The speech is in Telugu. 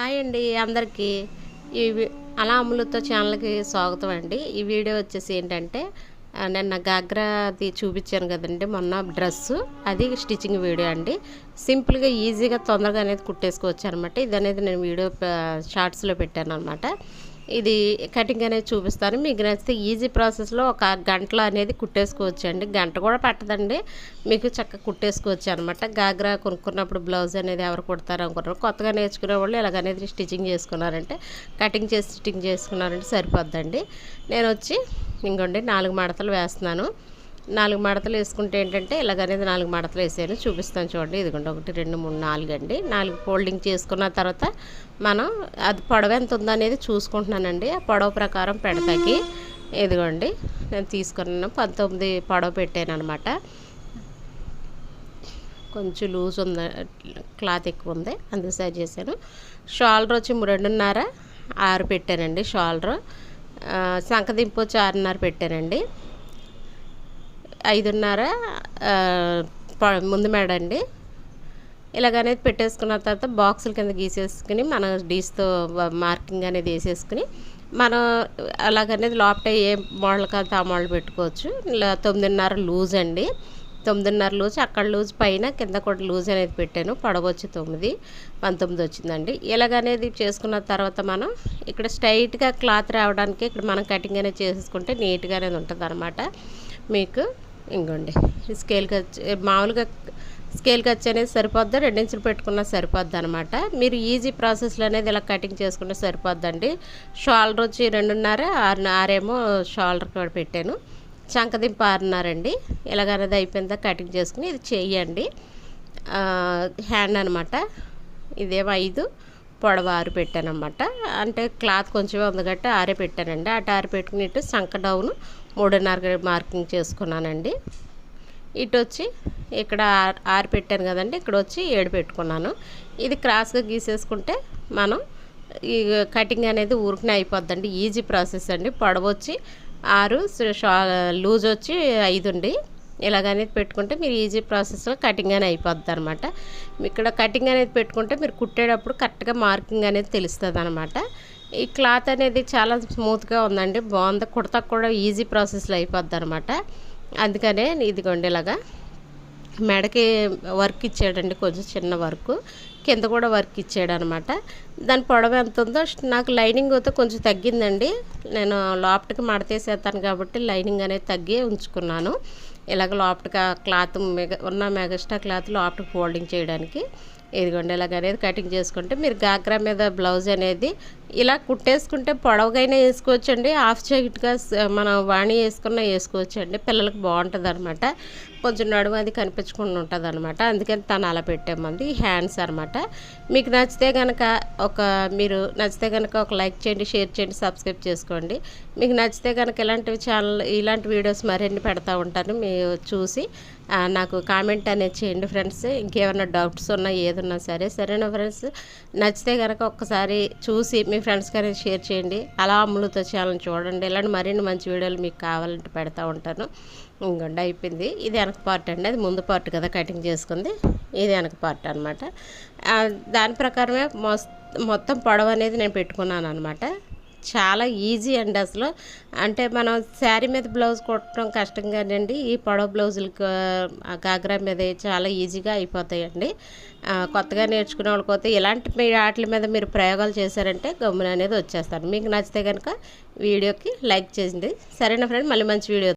హాయ్ అండి అందరికీ. ఈ అలా అమ్ములతో ఛానల్కి స్వాగతం అండి. ఈ వీడియో వచ్చేసి ఏంటంటే నిన్న గాగ్రాది చూపించాను కదండి మొన్న డ్రెస్సు. అది స్టిచ్చింగ్ వీడియో అండి. సింపుల్గా ఈజీగా తొందరగా అనేది కుట్టేసుకోవచ్చు అనమాట ఇది అనేది నేను వీడియో షార్ట్స్లో పెట్టాను అనమాట ఇది కటింగ్ అనేది చూపిస్తాను. మీకు నచ్చితే ఈజీ ప్రాసెస్లో ఒక గంటలో అనేది కుట్టేసుకోవచ్చు అండి గంట కూడా పట్టదండి. మీకు చక్కగా కుట్టేసుకోవచ్చు అనమాట గాగ్రా కొనుక్కున్నప్పుడు బ్లౌజ్ అనేది ఎవరు కుడతారు అనుకున్నారు కొత్తగా నేర్చుకునే వాళ్ళు ఇలాగనేది స్టిచ్చింగ్ చేసుకున్నారంటే కటింగ్ చేసి స్టిచ్చింగ్ చేసుకున్నారంటే సరిపోద్దండి. నేను వచ్చి ఇంకోండి నాలుగు మడతలు వేస్తున్నాను. నాలుగు మడతలు వేసుకుంటే ఏంటంటే ఇలాగనేది నాలుగు మడతలు వేసాను చూపిస్తాను చూడండి. ఇదిగోండి ఒకటి రెండు మూడు నాలుగు అండి. నాలుగు ఫోల్డింగ్ చేసుకున్న తర్వాత మనం అది పొడవ ఎంత ఉందనేది చూసుకుంటున్నానండి. ఆ పొడవ ప్రకారం పెడతాకి. ఇదిగోండి నేను తీసుకున్నాను పంతొమ్మిది పొడవ పెట్టాను అనమాట కొంచెం లూజ్ ఉంది క్లాత్ ఎక్కువ ఉంది అందుకు సరి చేశాను. షాల్డర్ వచ్చి రెండున్నర ఆరు పెట్టానండి షాల్డర్. సంకదింపు వచ్చి ఆరున్నర పెట్టానండి. ఐదున్నర ముందు మేడ అండి ఇలాగనేది పెట్టేసుకున్న తర్వాత బాక్సుల కింద గీసేసుకుని మనం డీస్తో మార్కింగ్ అనేది వేసేసుకుని మనం అలాగనేది లోపల ఏ మోడల్ కాదు ఆ మోడల్ పెట్టుకోవచ్చు. ఇలా తొమ్మిదిన్నర లూజ్ అండి. తొమ్మిదిన్నర లూజ్ అక్కడ లూజ్ పైన కింద కూడా లూజ్ అనేది పెట్టాను. పొడవ తొమ్మిది పంతొమ్మిది వచ్చిందండి. ఇలాగనేది చేసుకున్న తర్వాత మనం ఇక్కడ స్ట్రైట్గా క్లాత్ రావడానికి ఇక్కడ మనం కటింగ్ అనేది చేసేసుకుంటే నీట్గా అనేది ఉంటుంది మీకు ఇంకోండి. స్కేల్ ఖర్చు మామూలుగా స్కేల్ ఖర్చు అనేది సరిపోద్ది? రెండించులు పెట్టుకున్నా సరిపోద్ది అనమాట మీరు ఈజీ ప్రాసెస్లో అనేది ఇలా కటింగ్ చేసుకుంటే సరిపోద్దండి. షోల్డర్ వచ్చి రెండున్నర ఆరు ఆరేమో షోల్డర్ కూడా పెట్టాను. చంకదింపు ఆరున్నారండి. ఇలాగనేది అయిపోయిందా కటింగ్ చేసుకుని ఇది చేయండి. హ్యాండ్ అనమాట ఇదేమో ఐదు పొడవ ఆరు పెట్టానమాట అంటే క్లాత్ కొంచెం ఉంది కాబట్టి ఆరే పెట్టానండి. అటు ఆరు పెట్టుకుని ఇటు సంక డౌను మూడున్నర మార్కింగ్ చేసుకున్నానండి. ఇటు వచ్చి ఇక్కడ ఆరు పెట్టాను కదండి ఇక్కడ వచ్చి ఏడు పెట్టుకున్నాను. ఇది క్రాస్గా గీసేసుకుంటే మనం ఈ కటింగ్ అనేది ఊరికనే అయిపోద్దండి ఈజీ ప్రాసెస్ అండి. పొడవొచ్చి ఆరు ఆరు లూజ్ వచ్చి ఐదు అండి ఇలాగనేది పెట్టుకుంటే మీరు ఈజీ ప్రాసెస్లో కటింగ్ అనేది అయిపోద్ది అనమాట ఇక్కడ కటింగ్ అనేది పెట్టుకుంటే మీరు కుట్టేటప్పుడు కరెక్ట్గా మార్కింగ్ అనేది తెలుస్తుంది అనమాట ఈ క్లాత్ అనేది చాలా స్మూత్గా ఉందండి. బాగుంది. కుడతా కూడా ఈజీ ప్రాసెస్లో అయిపోద్ది అనమాట అందుకనే ఇదిగోండి ఇలాగా మెడకి వర్క్ ఇచ్చాడండి. కొంచెం చిన్న వర్క్. కింద కూడా వర్క్ ఇచ్చాడు అనమాట దాని పొడవ ఎంత ఉందో నాకు లైనింగ్ అయితే కొంచెం తగ్గిందండి. నేను లోపలికి మడతేసేస్తాను కాబట్టి లైనింగ్ అనేది తగ్గి ఉంచుకున్నాను. ఇలాగ లోపలికి క్లాత్ మెగ ఉన్న మెగస్టా క్లాత్ లోపలికి ఫోల్డింగ్ చేయడానికి ఇదిగోండి ఇలాగ అనేది కటింగ్ చేసుకుంటే మీరు గాగ్రా మీద బ్లౌజ్ అనేది ఇలా కుట్టేసుకుంటే పొడవుగైనా వేసుకోవచ్చండి హాఫ్ చెయిట్గా మనం వాణి వేసుకున్న వేసుకోవచ్చండి పిల్లలకు బాగుంటుంది అనమాట కొంచెం నడుము అది కనిపించకుండా ఉంటుంది అనమాట అందుకని తను అలా పెట్టేమంది హ్యాండ్స్ అనమాట మీకు నచ్చితే కనుక ఒక మీరు నచ్చితే కనుక ఒక లైక్ చేయండి షేర్ చేయండి సబ్స్క్రైబ్ చేసుకోండి. మీకు నచ్చితే కనుక ఇలాంటివి ఛానల్ ఇలాంటి వీడియోస్ మరిన్ని పెడతా ఉంటాను మీరు చూసి నాకు కామెంట్ అనేది చేయండి ఫ్రెండ్స్. ఇంకేమైనా డౌట్స్ ఉన్నా ఏదున్నా సరే. సరేనా ఫ్రెండ్స్? నచ్చితే కనుక ఒక్కసారి చూసి మీ ఫ్రెండ్స్ కానీ షేర్ చేయండి. అలా అమ్ములతో ఛానల్ చూడండి. ఇలాంటి మరిన్ని మంచి వీడియోలు మీకు కావాలంటే పెడతా ఉంటాను. ఇంకొండ అయిపోయింది. ఇది వెనక పార్ట్ అండి. అది ముందు పార్ట్ కదా కటింగ్ చేసుకుంది. ఇది వెనక పార్ట్ అనమాట దాని ప్రకారమే మొత్తం పొడవ అనేది నేను పెట్టుకున్నాను అనమాట చాలా ఈజీ అండి అసలు. అంటే మనం శారీ మీద బ్లౌజ్ కుట్టడం కష్టం కానివ్వండి ఈ పొడవ బ్లౌజులు గాగ్రా మీద చాలా ఈజీగా అయిపోతాయండి. కొత్తగా నేర్చుకునే వాళ్ళకి ఇలాంటి మీ వాటి మీద మీరు ప్రయోగాలు చేశారంటే గమ్మున అనేది వచ్చేస్తారు మీకు నచ్చితే కనుక వీడియోకి లైక్ చేసింది సరేనా ఫ్రెండ్? మళ్ళీ మంచి వీడియో